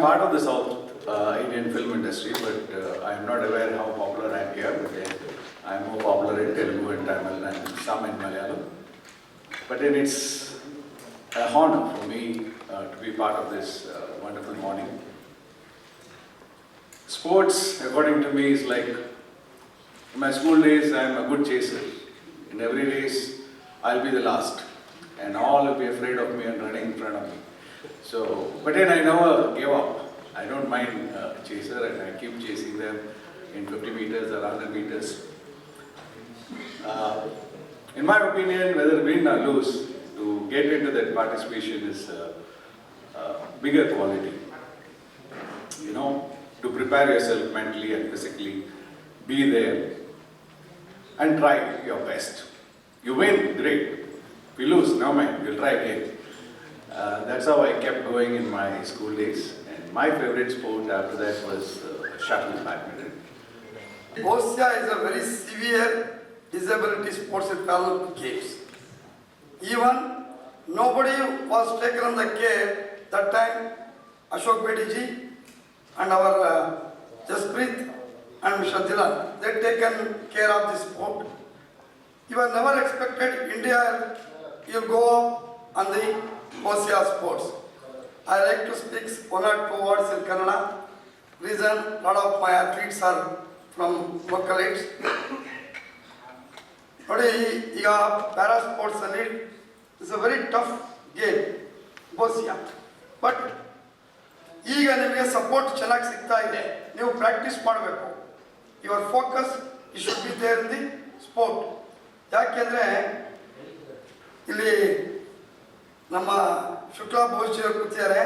am part of the South uh, Indian film industry, but uh, I am not aware how popular I am here. But then I am more popular in Telugu and Tamil and some in Malayalam. But then it's a honor for me uh, to be part of this uh, wonderful morning. Sports, according to me, is like in my school days. I am a good chaser. In every race, I'll be the last, and all will be afraid of me and running in front of me. So, but then I never give up. I don't mind uh, chaser, and I keep chasing them in 50 meters or 100 meters. Uh, in my opinion, whether win or lose, to get into that participation is a, a bigger quality. You know, to prepare yourself mentally and physically, be there and try your best. You win, great. You lose, no mind, we'll try again. Uh, that's how I kept going in my school days. And my favorite sport after that was uh, shuttle badminton. Bosnia is a very severe disability sports and Paralympic Games. Even nobody was taken on the care that time. Ashok Bediji and our uh, Jasprit and. Dhilan, they taken care of this sport. You were never expected India will go on the Bosnia sports. I like to speak one or words words Kannada reason Reason, of of my or from from localities. ನೋಡಿ ಈಗ para ಸ್ಪೋರ್ಟ್ಸಲ್ಲಿ it's a very tough game boccia but ಈಗ ನಿಮಗೆ support ಚೆನ್ನಾಗಿ ಸಿಗ್ತಾ ಇದೆ. ನೀವು practice ಮಾಡಬೇಕು. Your focus should be there the sport ಯಾಕೆಂದರೆ ಇಲ್ಲಿ ನಮ್ಮ ಶುಕ್ಲಾ ಭವಿಷ್ಯರು ಕೂತಿದ್ದಾರೆ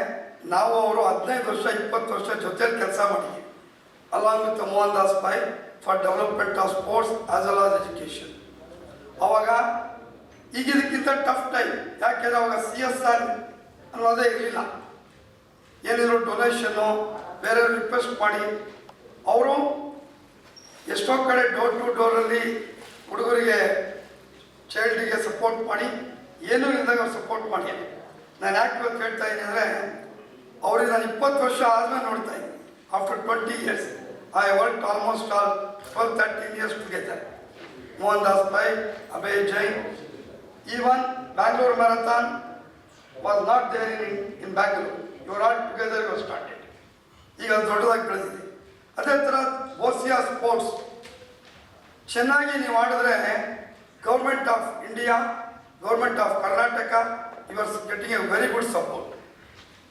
ನಾವು ಅವರು ಹದಿನೈದು ವರ್ಷ, ಇಪ್ಪತ್ತು ವರ್ಷ ಜೊತೆಲಿ ಕೆಲಸ ಮಾಡಿದ್ವಿ. Along with Mohan Das Pai for development of sports as well as education ಅವಾಗ ಈಗ ಇದಕ್ಕಿಂತ ಟಫ್ ಟೈಮ್ ಯಾಕೆಂದ್ರೆ ಅವಾಗ ಸಿ ಎಸ್ ಆರ್ ಅನ್ನೋದೇ ಇರಲಿಲ್ಲ. ಏನಿದ್ರು ಡೊನೇಷನ್ನು ಬೇರೆ ರಿಕ್ವೆಸ್ಟ್ ಮಾಡಿ. ಅವರು ಎಷ್ಟೋ ಕಡೆ ಡೋರ್ ಟು ಡೋರಲ್ಲಿ ಹುಡುಗರಿಗೆ ಚೈಲ್ಡಿಗೆ ಸಪೋರ್ಟ್ ಮಾಡಿ. ಏನೂ ಇಲ್ಲದಾಗ ಅವ್ರು ಸಪೋರ್ಟ್ ಮಾಡಿ. ನಾನು ಯಾಕೆ ಇವತ್ತು ಹೇಳ್ತಾ ಇದ್ದೀನಿ ಅಂದರೆ, ಅವ್ರಿಗೆ ನಾನು ಇಪ್ಪತ್ತು ವರ್ಷ ಆದ್ಮೇಲೆ ನೋಡ್ತಾ ಇದ್ದೀನಿ. After twenty years I work almost all twelve thirteen years together Mohan Das bhai Abhay Jain even Bangalore marathon was not there in in Bangalore your all together your started ಈಗ ಅದು ದೊಡ್ಡದಾಗಿ ಬೆಳೆದಿದೆ. ಅದೇ ಥರ ಬೋಸಿಯಾ ಸ್ಪೋರ್ಟ್ಸ್ ಚೆನ್ನಾಗಿ ನೀವು ಆಡಿದ್ರೆ government of India government of Karnataka you are getting a very good support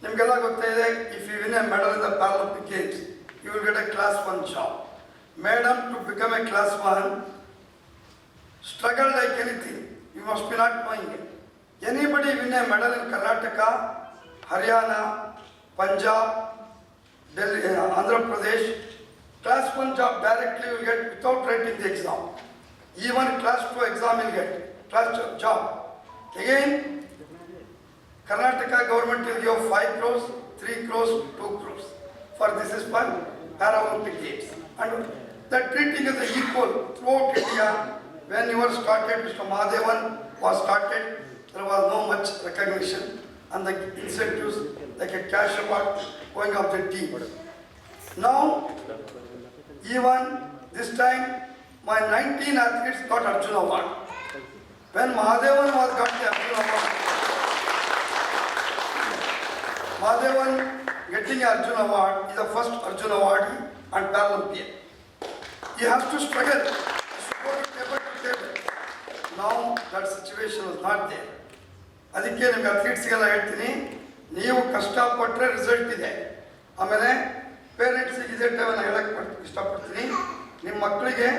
ನಿಮಗೆಲ್ಲ ಗೊತ್ತಾ ಇದೆ if you win a medal in Paralympic games you will get a class one job madam to become a class one struggle like anything you must be not my anybody win a medal in Karnataka Haryana Punjab Delhi Andhra Pradesh class one job directly you get without writing the exam even class two exam I'll get class two job Again, Karnataka government will give 5 crores, 3 crores, 2 crores. For this is for Paralympic Games. And the treating is equal throughout India. When you were started, Mr. Mahadevan was started, there was no much recognition and the incentives like a cash award going up the team. Now, even this time, my 19 athletes got Arjuna Award. ಬೆನ್ ಮಹಾದೇವನ್ ಮಾತು ಕಾಣ್ತೀಯ ನೀವು ಅಮ್ಮ Mahadevan getting Arjun award is first Arjun award and talent ಈ you have to struggle ನಾವು that situation ಮಾಡ್ತೇವೆ ಅದಕ್ಕೆ ನಿಮ್ಗೆ ಅಥ್ಲೀಟ್ಸ್ಗೆಲ್ಲ ಹೇಳ್ತೀನಿ. ನೀವು ಕಷ್ಟಪಟ್ಟರೆ ರಿಸಲ್ಟ್ ಇದೆ. ಆಮೇಲೆ ಪೇರೆಂಟ್ಸ್ ರಿಸಲ್ಟ್ ಅವನ್ನ ಹೇಳಕ್ಕೆ ಇಷ್ಟಪಡ್ತೀನಿ. ನಿಮ್ಮ ಮಕ್ಕಳಿಗೆ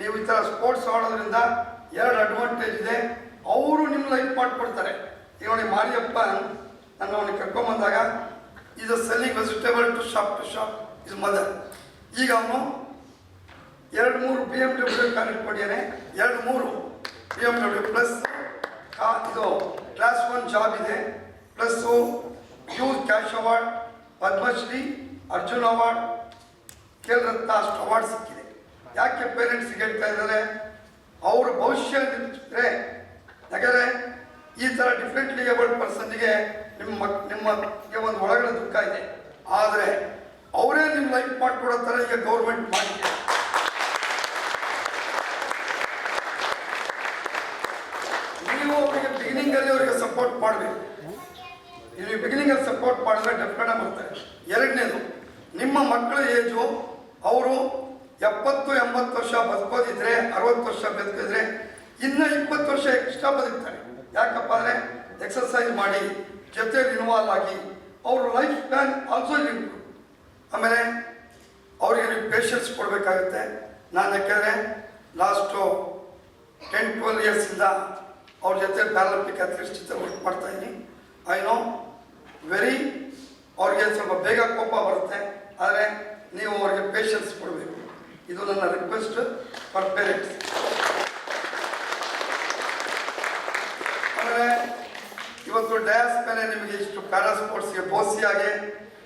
ನೀವು ಈ ಥರ ಸ್ಪೋರ್ಟ್ಸ್ ಆಡೋದ್ರಿಂದ ಎರಡು ಅಡ್ವಾಂಟೇಜ್ ಇದೆ. ಅವರು ನಿಮ್ಮ ಲೈಫ್ ಮಾಡಿಕೊಡ್ತಾರೆ. ಈಗ ನೋಡಿ, ಮಾರಿಯಪ್ಪ ನಾನು ಅವನಿಗೆ ಕರ್ಕೊಂಬಂದಾಗ ಅ selling vegetable to shop to shop is mother ಈಗ ಅವನು ಎರಡು ಮೂರು ಬಿ ಎಂ ಡಬ್ಲ್ಯೂ ಕಾರ್ ಇಟ್ಕೊಂಡಿದ್ದಾನೆ ಎರಡು ಮೂರು ಬಿ ಎಂ ಡಬ್ಲ್ಯೂ ಪ್ಲಸ್ ಇದು ಕ್ಲಾಸ್ ಒನ್ ಜಾಬ್ ಇದೆ. Plus youth cash award Padmashri Arjun award Khel Ratna ಅಷ್ಟು ಅವಾರ್ಡ್ ಸಿಕ್ಕಿದೆ. ಯಾಕೆ ಪೇರೆಂಟ್ಸ್ ಹೇಳ್ತಾ ಇದ್ದಾರೆ? ಅವ್ರ ಭವಿಷ್ಯ ನಿಂತಿದ್ರೆ ಯಾಕಂದರೆ ಈ ಥರ ಡಿಫ್ರೆಂಟ್ಲಿ ಏಬಲ್ಡ್ ಪರ್ಸನ್ಗೆ ನಿಮ್ಮ ನಿಮಗೆ ಒಂದು ಒಳಗಡೆ ದುಃಖ ಇದೆ. ಆದರೆ ಅವರೇ ನಿಮ್ಮ ಲೈಫ್ ಮಾಡಿಕೊಡೋ ಥರ ಈಗ ಗೌರ್ಮೆಂಟ್ ಮಾಡಿದೆ. ನೀವು ಅವರಿಗೆ ಬಿಗಿನಿಂಗಲ್ಲಿ ಅವರಿಗೆ ಸಪೋರ್ಟ್ ಮಾಡಬೇಕು. ಬಿಗಿನಿಂಗ್ ಬಿಗಿನಿಂಗಲ್ಲಿ ಸಪೋರ್ಟ್ ಮಾಡಿದ್ರೆ ಡೆಫಿನೆಟ್ ಬರ್ತಾರೆ ಎರಡನೇದು, ನಿಮ್ಮ ಮಕ್ಕಳ ಏಜು ಅವರು ಎಪ್ಪತ್ತು, ಎಂಬತ್ತು ವರ್ಷ ಬದುಕೋದಿದ್ರೆ, ಅರವತ್ತು ವರ್ಷ ಬದುಕಿದ್ರೆ ಇನ್ನು ಇಪ್ಪತ್ತು ವರ್ಷ ಎಕ್ಸ್ಟ್ರಾ ಬದುಕ್ತಾರೆ. ಯಾಕಪ್ಪ ಅಂದರೆ ಎಕ್ಸಸೈಸ್ ಮಾಡಿ ಜೊತೆಗೆ ಇನ್ವಾಲ್ವ್ ಆಗಿ ಅವ್ರ ಲೈಫ್ ಸ್ಪ್ಯಾನ್ ಆಲ್ಸೋ ಇಂಪ್ರೂವ್ ಆಮೇಲೆ ಅವರಿಗೆ ನೀವು ಪೇಷನ್ಸ್ ಕೊಡಬೇಕಾಗುತ್ತೆ. ನಾನು ಯಾಕೆಂದರೆ ಲಾಸ್ಟು ಟೆನ್ ಟ್ವೆಲ್ ಇಯರ್ಸಿಂದ ಅವ್ರ ಜೊತೆ ಪ್ಯಾರಾಲಿಂಪಿಕ್ ಅಥ್ಲೀಟ್ಸ್ ಜೊತೆ ವರ್ಕ್ ಮಾಡ್ತಾ ಇದ್ದೀನಿ. ಐ ನೋ ವೆರಿ ಅವ್ರಿಗೆ ಸ್ವಲ್ಪ ಬೇಗ ಕೋಪ ಬರುತ್ತೆ. ಆದರೆ ನೀವು ಅವ್ರಿಗೆ ಪೇಷನ್ಸ್ ಕೊಡಬೇಕು. ಇದು ನನ್ನ ರಿಕ್ವೆಸ್ಟ್ ಫಾರ್ ಪೇರೆಂಟ್ಸ್ ಅಂದರೆ ಇವತ್ತು ಡ್ಯಾನ್ಸ್ ಮೇಲೆ ನಿಮಗೆ ಇಷ್ಟು ಪ್ಯಾರಾ ಸ್ಪೋರ್ಟ್ಸ್ಗೆ ಬೋಸಿಯಾಗೆ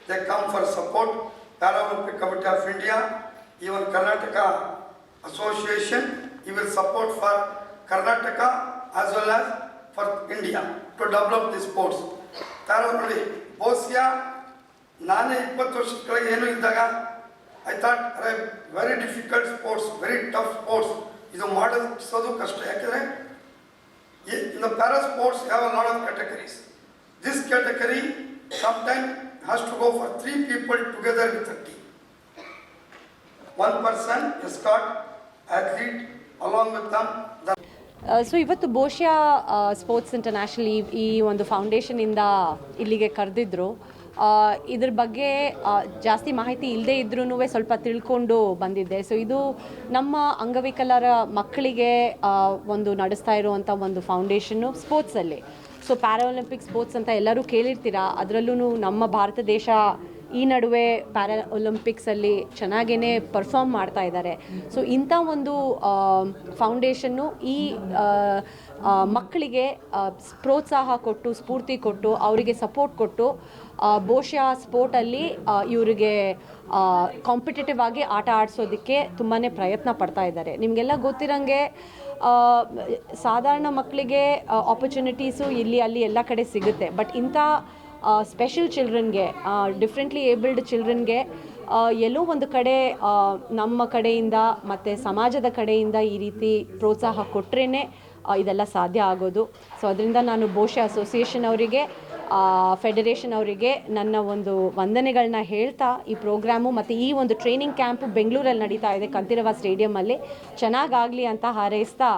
they come for support para olympic committee of India even Karnataka association we will support for Karnataka as well as for India to develop the sports para ನೋಡಿ boccia ನಾನೇ ಇಪ್ಪತ್ತು ವರ್ಷದ ಕೆಳಗೆ ಏನು ಇದ್ದಾಗ I thought are very difficult sports very tough sports ಇದು ಮಾಡಲು ಕಷ್ಟ. ಯಾಕೆಂದರೆ in para sports have a lot of categories this category some time has to go for three people together with team one person is caught athlete along with them so ಇವತ್ತು boccia sports international ಈ ಒಂದು ಫೌಂಡೇಶನಿಂದ ಇಲ್ಲಿಗೆ ಕರೆದಿದ್ದರು ಇದ್ರ ಬಗ್ಗೆ ಜಾಸ್ತಿ ಮಾಹಿತಿ ಇಲ್ಲದೆ ಇದ್ರೂ ಸ್ವಲ್ಪ ತಿಳ್ಕೊಂಡು ಬಂದಿದ್ದೆ. ಸೊ ಇದು ನಮ್ಮ ಅಂಗವಿಕಲರ ಮಕ್ಕಳಿಗೆ ಒಂದು ನಡೆಸ್ತಾ ಇರುವಂಥ ಒಂದು ಫೌಂಡೇಶನ್ನು ಸ್ಪೋರ್ಟ್ಸಲ್ಲಿ ಸೊ ಪ್ಯಾರಾಲಿಂಪಿಕ್ ಸ್ಪೋರ್ಟ್ಸ್ ಅಂತ ಎಲ್ಲರೂ ಕೇಳಿರ್ತೀರಾ? ಅದರಲ್ಲೂ ನಮ್ಮ ಭಾರತ ದೇಶ ಈ ನಡುವೆ ಪ್ಯಾರಾ ಒಲಿಂಪಿಕ್ಸಲ್ಲಿ ಚೆನ್ನಾಗೇ ಪರ್ಫಾರ್ಮ್ ಮಾಡ್ತಾ ಇದ್ದಾರೆ. ಸೊ ಇಂಥ ಒಂದು ಫೌಂಡೇಶನ್ನು ಈ ಮಕ್ಕಳಿಗೆ ಪ್ರೋತ್ಸಾಹ ಕೊಟ್ಟು, ಸ್ಫೂರ್ತಿ ಕೊಟ್ಟು, ಅವರಿಗೆ ಸಪೋರ್ಟ್ ಕೊಟ್ಟು ಬಹುಶಃ ಸ್ಪೋರ್ಟಲ್ಲಿ ಇವರಿಗೆ ಕಾಂಪಿಟೇಟಿವ್ ಆಗಿ ಆಟ ಆಡಿಸೋದಕ್ಕೆ ತುಂಬಾ ಪ್ರಯತ್ನ ಪಡ್ತಾ ಇದ್ದಾರೆ. ನಿಮಗೆಲ್ಲ ಗೊತ್ತಿರಂಗೆ ಸಾಧಾರಣ ಮಕ್ಕಳಿಗೆ ಆಪರ್ಚುನಿಟೀಸು ಇಲ್ಲಿ, ಅಲ್ಲಿ ಎಲ್ಲ ಕಡೆ ಸಿಗುತ್ತೆ. ಬಟ್ ಇಂಥ ಸ್ಪೆಷಲ್ ಚಿಲ್ಡ್ರನ್ಗೆ ಡಿಫ್ರೆಂಟ್ಲಿ ಏಬಲ್ಡ್ ಚಿಲ್ಡ್ರನ್ಗೆ ಎಲ್ಲೋ ಒಂದು ಕಡೆ ನಮ್ಮ ಕಡೆಯಿಂದ ಮತ್ತು ಸಮಾಜದ ಕಡೆಯಿಂದ ಈ ರೀತಿ ಪ್ರೋತ್ಸಾಹ ಕೊಟ್ರೇ ಇದೆಲ್ಲ ಸಾಧ್ಯ ಆಗೋದು. ಸೊ ಅದರಿಂದ ನಾನು ಬಹುಶಃ ಅಸೋಸಿಯೇಷನ್ ಅವರಿಗೆ ಫೆಡರೇಷನ್ ಅವರಿಗೆ ನನ್ನ ಒಂದು ವಂದನೆಗಳನ್ನ ಹೇಳ್ತಾ, ಈ ಪ್ರೋಗ್ರಾಮು ಮತ್ತು ಈ ಒಂದು ಟ್ರೈನಿಂಗ್ ಕ್ಯಾಂಪು ಬೆಂಗಳೂರಲ್ಲಿ ನಡೀತಾ ಇದೆ ಕಂತಿರವ ಸ್ಟೇಡಿಯಮಲ್ಲಿ ಚೆನ್ನಾಗಾಗಲಿ ಅಂತ ಹಾರೈಸ್ತಾ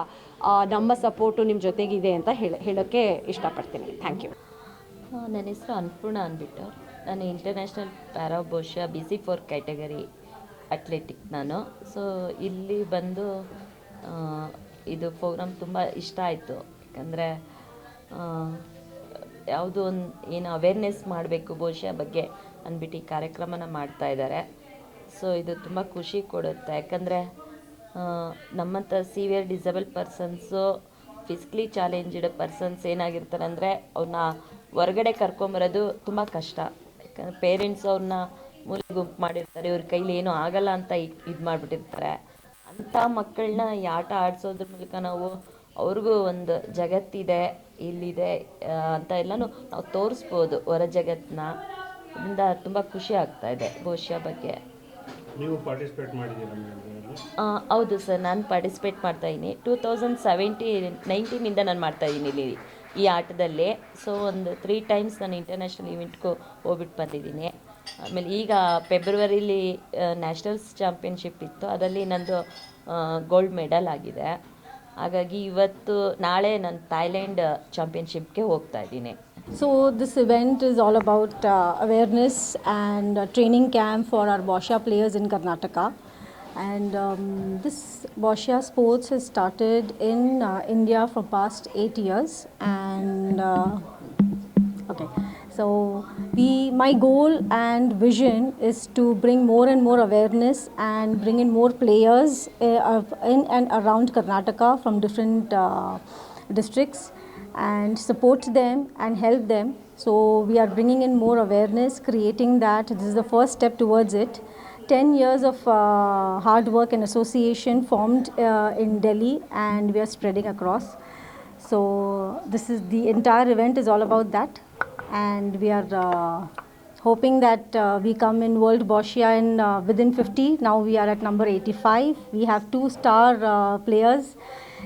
ನಮ್ಮ ಸಪೋರ್ಟು ನಿಮ್ಮ ಜೊತೆಗಿದೆ ಅಂತ ಹೇಳ ಹೇಳೋಕ್ಕೆ ಇಷ್ಟಪಡ್ತೀನಿ. ಥ್ಯಾಂಕ್ ಯು ನನ್ನ ಹೆಸರು ಅನ್ನಪೂರ್ಣ ಅಂದ್ಬಿಟ್ಟು. ನಾನು international para boccia B C four category athletic ನಾನು. ಸೊ ಇಲ್ಲಿ ಬಂದು ಇದು ಪ್ರೋಗ್ರಾಮ್ ತುಂಬ ಇಷ್ಟ ಆಯಿತು. ಯಾಕಂದರೆ ಯಾವುದೋ ಒಂದು ಏನು ಅವೇರ್ನೆಸ್ ಮಾಡಬೇಕು ಬಹುಶಃ ಬಗ್ಗೆ ಅಂದ್ಬಿಟ್ಟು ಈ ಕಾರ್ಯಕ್ರಮನ ಮಾಡ್ತಾ ಇದ್ದಾರೆ. ಸೊ ಇದು ತುಂಬ ಖುಷಿ ಕೊಡುತ್ತೆ. ಯಾಕಂದರೆ ನಮ್ಮಂಥ severe disable persons physically challenged persons ಏನಾಗಿರ್ತಾರೆ ಅಂದರೆ ಅವ್ರನ್ನ ಹೊರಗಡೆ ಕರ್ಕೊಂಬರೋದು ತುಂಬ ಕಷ್ಟ. ಯಾಕಂದರೆ ಪೇರೆಂಟ್ಸ್ ಅವ್ರನ್ನ ಮೂಲೆ ಗುಂಪು ಮಾಡಿರ್ತಾರೆ ಇವ್ರ ಕೈಲಿ ಏನೂ ಆಗಲ್ಲ ಅಂತ ಇದು ಮಾಡಿಬಿಟ್ಟಿರ್ತಾರೆ. ಅಂಥ ಮಕ್ಕಳನ್ನ ಈ ಆಟ ಆಡಿಸೋದ್ರ ಮೂಲಕ ನಾವು ಅವ್ರಿಗೂ ಒಂದು ಜಗತ್ತಿದೆ ಇಲ್ಲಿದೆ ಅಂತ ಎಲ್ಲನೂ ನಾವು ತೋರಿಸ್ಬೋದು ಹೊರ ಜಗತ್ತನ್ನ ಇದರಿಂದ ತುಂಬ ಖುಷಿ ಆಗ್ತಾ ಇದೆ ಭವಿಷ್ಯ ಬಗ್ಗೆ. ನೀವು ಪಾರ್ಟಿಸಿಪೇಟ್ ಹೌದು ಸರ್ ನಾನು ಪಾರ್ಟಿಸಿಪೇಟ್ ಮಾಡ್ತಾಯಿದ್ದೀನಿ ಟೂ ತೌಸಂಡ್ ಸೆವೆಂಟಿ ನೈನ್ಟೀನಿಂದ ನಾನು ಮಾಡ್ತಾಯಿದ್ದೀನಿ ಇಲ್ಲಿ. ಈ ಆಟದಲ್ಲಿ. ಸೊ ಒಂದು ತ್ರೀ ಟೈಮ್ಸ್ ನಾನು ಇಂಟರ್ನ್ಯಾಷನಲ್ ಈವೆಂಟ್ಗೂ ಹೋಗ್ಬಿಟ್ಟು ಬಂದಿದ್ದೀನಿ. ಆಮೇಲೆ ಈಗ ಫೆಬ್ರವರಿಲಿ ನ್ಯಾಷನಲ್ಸ್ ಚಾಂಪಿಯನ್ಶಿಪ್ ಇತ್ತು. ಅದರಲ್ಲಿ ನಂದು ಗೋಲ್ಡ್ ಮೆಡಲ್ ಆಗಿದೆ. ಹಾಗಾಗಿ ಇವತ್ತು ನಾಳೆ ನಾನು ಥಾಯ್ಲೆಂಡ್ ಚಾಂಪಿಯನ್ಶಿಪ್ಗೆ ಹೋಗ್ತಾ ಇದ್ದೀನಿ. So this event is all about awareness and training camp for our boccia players in Karnataka. And um, this Bosha sports has started in uh, India for past eight years. And uh, okay, so we my goal and vision is to bring more and more awareness and bring in more players uh, in and around Karnataka from different uh, districts and support them and help them. So we are bringing in more awareness, creating that. This is the first step towards it. 10 years of uh, hard work and association formed uh, in Delhi and we are spreading across. So this is the entire event is all about that and we are uh, hoping that uh, we come in World Boschia in uh, within 50. Now we are at number 85. We have two star uh, players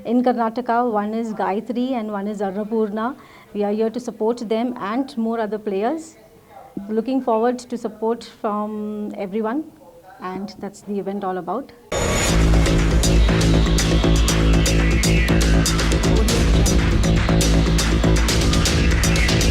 in Karnataka. One is Gayatri and one is Arnapurna. We are here to support them and more other players. Looking forward to support from everyone, and that's the event all about.